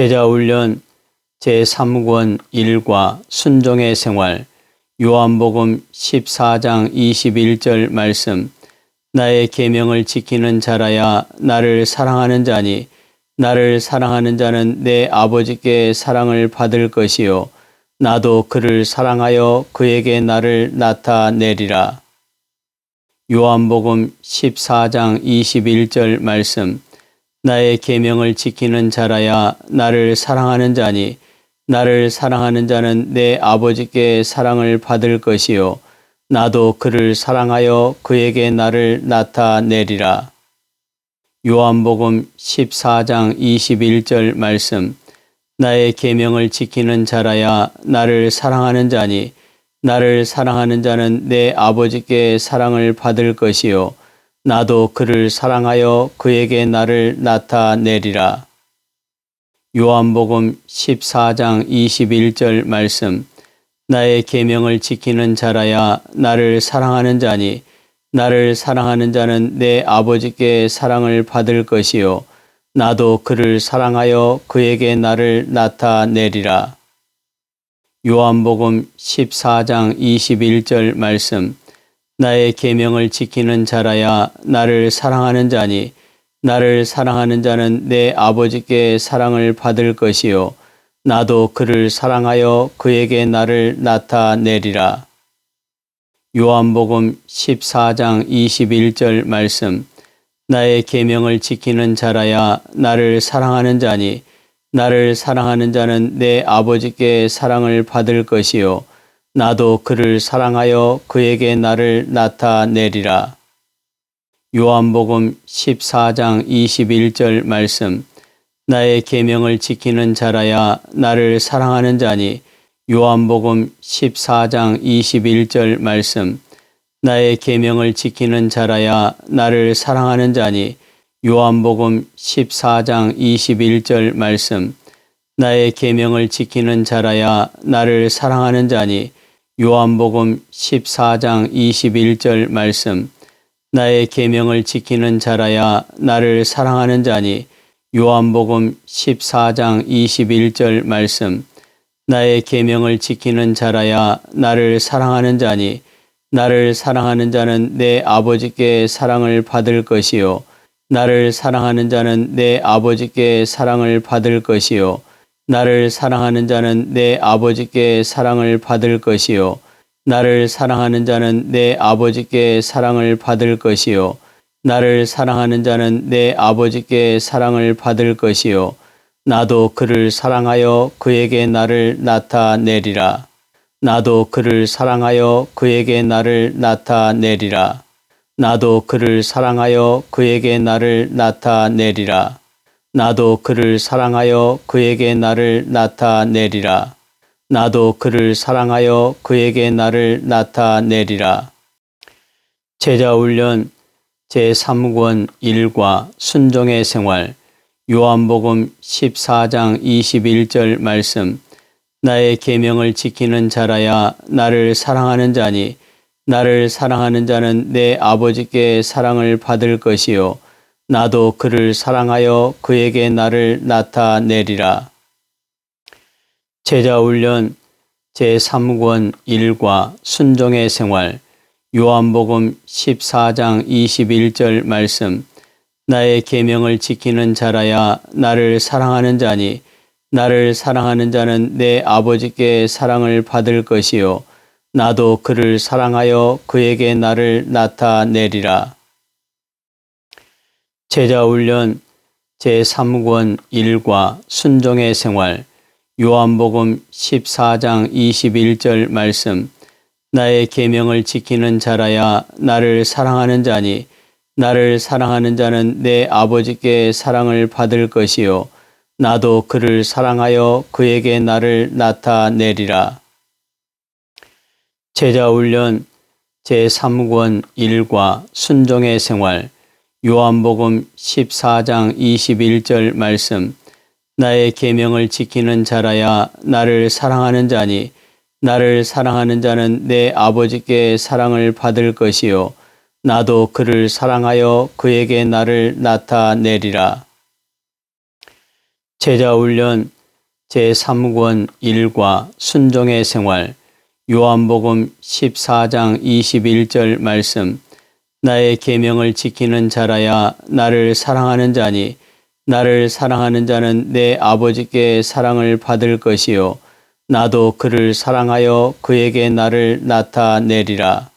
제자훈련 제3권 1과 순종의 생활 요한복음 14장 21절 말씀 나의 계명을 지키는 자라야 나를 사랑하는 자니 나를 사랑하는 자는 내 아버지께 사랑을 받을 것이요 나도 그를 사랑하여 그에게 나를 나타내리라. 요한복음 14장 21절 말씀 나의 계명을 지키는 자라야 나를 사랑하는 자니 나를 사랑하는 자는 내 아버지께 사랑을 받을 것이요. 나도 그를 사랑하여 그에게 나를 나타내리라. 요한복음 14장 21절 말씀. 나의 계명을 지키는 자라야 나를 사랑하는 자니 나를 사랑하는 자는 내 아버지께 사랑을 받을 것이요 나도 그를 사랑하여 그에게 나를 나타내리라. 요한복음 14장 21절 말씀 나의 계명을 지키는 자라야 나를 사랑하는 자니 나를 사랑하는 자는 내 아버지께 사랑을 받을 것이요 나도 그를 사랑하여 그에게 나를 나타내리라. 요한복음 14장 21절 말씀 나의 계명을 지키는 자라야 나를 사랑하는 자니 나를 사랑하는 자는 내 아버지께 사랑을 받을 것이요. 나도 그를 사랑하여 그에게 나를 나타내리라. 요한복음 14장 21절 말씀. 나의 계명을 지키는 자라야 나를 사랑하는 자니 나를 사랑하는 자는 내 아버지께 사랑을 받을 것이요 나도 그를 사랑하여 그에게 나를 나타내리라. 요한복음 14장 21절 말씀. 나의 계명을 지키는 자라야 나를 사랑하는 자니. 요한복음 14장 21절 말씀. 나의 계명을 지키는 자라야 나를 사랑하는 자니. 요한복음 14장 21절 말씀. 나의 계명을 지키는 자라야 나를 사랑하는 자니 요한복음 14장 21절 말씀 나의 계명을 지키는 자라야 나를 사랑하는 자니 요한복음 14장 21절 말씀 나의 계명을 지키는 자라야 나를 사랑하는 자니 나를 사랑하는 자는 내 아버지께 사랑을 받을 것이요 나를 사랑하는 자는 내 아버지께 사랑을 받을 것이요 나를 사랑하는 자는 내 아버지께 사랑을 받을 것이요. 나를 사랑하는 자는 내 아버지께 사랑을 받을 것이요. 나를 사랑하는 자는 내 아버지께 사랑을 받을 것이요. 나도 그를 사랑하여 그에게 나를 나타내리라. 나도 그를 사랑하여 그에게 나를 나타내리라. 나도 그를 사랑하여 그에게 나를 나타내리라. 나도 그를 사랑하여 그에게 나를 나타내리라. 나도 그를 사랑하여 그에게 나를 나타내리라. 제자훈련 제3권 1과 순종의 생활 요한복음 14장 21절 말씀 나의 계명을 지키는 자라야 나를 사랑하는 자니 나를 사랑하는 자는 내 아버지께 사랑을 받을 것이요 나도 그를 사랑하여 그에게 나를 나타내리라. 제자훈련 제3권 1과 순종의 생활 요한복음 14장 21절 말씀 나의 계명을 지키는 자라야 나를 사랑하는 자니 나를 사랑하는 자는 내 아버지께 사랑을 받을 것이요 나도 그를 사랑하여 그에게 나를 나타내리라. 제자훈련 제3권 1과 순종의 생활 요한복음 14장 21절 말씀 나의 계명을 지키는 자라야 나를 사랑하는 자니 나를 사랑하는 자는 내 아버지께 사랑을 받을 것이요 나도 그를 사랑하여 그에게 나를 나타내리라. 제자훈련 제3권 1과 순종의 생활 요한복음 14장 21절 말씀 나의 계명을 지키는 자라야 나를 사랑하는 자니 나를 사랑하는 자는 내 아버지께 사랑을 받을 것이요 나도 그를 사랑하여 그에게 나를 나타내리라. 제자 훈련 제3권 1과 순종의 생활 요한복음 14장 21절 말씀 나의 계명을 지키는 자라야 나를 사랑하는 자니 나를 사랑하는 자는 내 아버지께 사랑을 받을 것이요. 나도 그를 사랑하여 그에게 나를 나타내리라